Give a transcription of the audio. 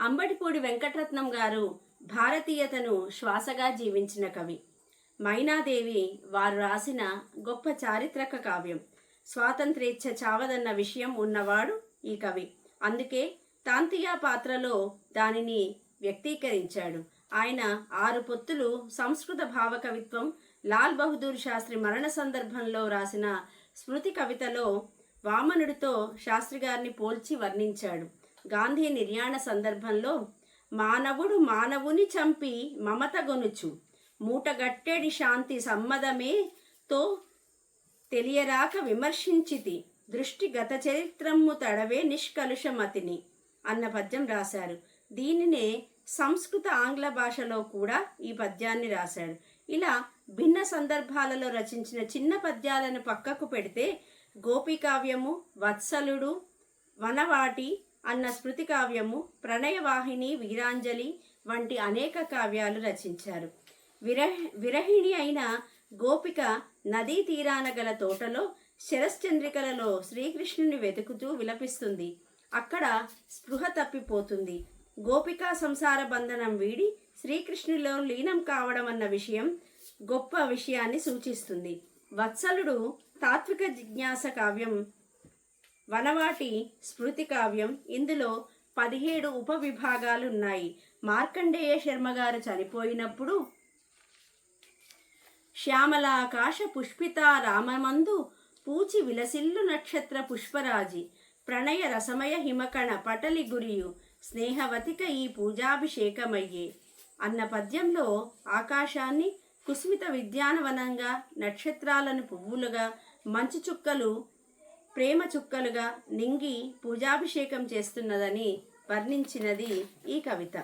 అంబటిపూడి వెంకటరత్నం గారు భారతీయతను శ్వాసగా జీవించిన కవి. మైనాదేవి వారు రాసిన గొప్ప చారిత్రక కావ్యం. స్వాతంత్రేచ్ఛ చావదన్న విషయం ఉన్నవాడు ఈ కవి. అందుకే తాంతియా పాత్రలో దానిని వ్యక్తీకరించాడు. ఆయన ఆరు పొత్తులు సంస్కృత భావ కవిత్వం లాల్ బహదూర్ శాస్త్రి మరణ సందర్భంలో రాసిన స్మృతి కవితలో వామనుడితో శాస్త్రి గారిని పోల్చి వర్ణించాడు. గాంధీ నిర్యాణ సందర్భంలో మానవుడు మానవుని చంపి మమత గొనుచు. మూటగట్టెడి శాంతి సమ్మదమే తో తెలియరాక విమర్శించితి. దృష్టి గత చరిత్రము తడవే నిష్కలుషమతిని అన్న పద్యం రాశారు. దీనినే సంస్కృత ఆంగ్ల భాషలో కూడా ఈ పద్యాన్ని రాశాడు. ఇలా భిన్న సందర్భాలలో రచించిన చిన్న పద్యాలను పక్కకు పెడితే గోపికావ్యము వత్సలుడు వనవాటి అన్న స్మృతి కావ్యము ప్రణయవాహిని వీరాంజలి వంటి అనేక కావ్యాలు రచించారు. విరహ విరహిణి అయిన గోపిక నదీ తీరాన గల తోటలో శరశ్చంద్రికలలో శ్రీకృష్ణుని వెతుకుతూ విలపిస్తుంది. అక్కడ స్పృహ తప్పిపోతుంది. గోపికా సంసార బంధనం వీడి శ్రీకృష్ణులో లీనం కావడం అన్న విషయం గొప్ప విషయాన్ని సూచిస్తుంది. వత్సలుడు తాత్విక జిజ్ఞాస కావ్యం వనవాటి స్మృతి కావ్యం ఇందులో పదిహేడు ఉపవిభాగాలు ఉన్నాయి మార్కండేయ శర్మ గారు చనిపోయినప్పుడు శ్యామలాకాశ పుష్పిత రామమందు పూచి విలసిల్లు నక్షత్ర పుష్పరాజి ప్రణయ రసమయ హిమకణ పటలి గురియు స్నేహవతిక ఈ పూజాభిషేకమయ్యే. అన్న పద్యంలో ఆకాశాన్ని కుస్మిత విద్యానవనంగా నక్షత్రాలను పువ్వులుగా మంచు చుక్కలు ప్రేమ చుక్కలుగా నింగి పూజాభిషేకం చేస్తున్నదని వర్ణించినది ఈ కవిత.